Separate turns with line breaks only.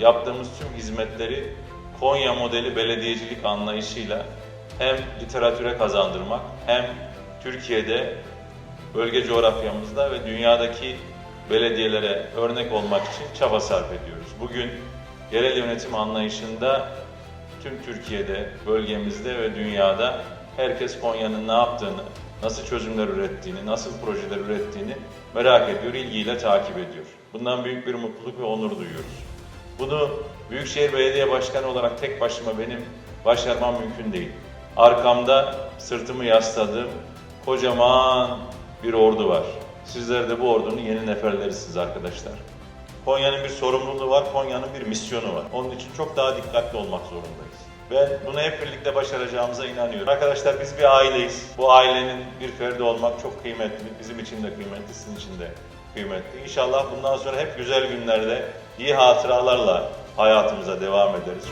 yaptığımız tüm hizmetleri Konya modeli belediyecilik anlayışıyla hem literatüre kazandırmak hem Türkiye'de bölge coğrafyamızda ve dünyadaki belediyelere örnek olmak için çaba sarf ediyoruz. Bugün yerel yönetim anlayışında tüm Türkiye'de, bölgemizde ve dünyada herkes Konya'nın ne yaptığını, nasıl çözümler ürettiğini, nasıl projeler ürettiğini merak ediyor, ilgiyle takip ediyor. Bundan büyük bir mutluluk ve onur duyuyoruz. Bunu Büyükşehir Belediye Başkanı olarak tek başıma benim başarmam mümkün değil. Arkamda sırtımı yasladığım kocaman bir ordu var. Sizler de bu ordunun yeni neferlerisiniz arkadaşlar. Konya'nın bir sorumluluğu var, Konya'nın bir misyonu var. Onun için çok daha dikkatli olmak zorundayız. Ben bunu hep birlikte başaracağımıza inanıyorum. Arkadaşlar biz bir aileyiz. Bu ailenin bir ferdi olmak çok kıymetli. Bizim için de kıymetli, sizin için de kıymetli. İnşallah bundan sonra hep güzel günlerde, iyi hatıralarla hayatımıza devam ederiz.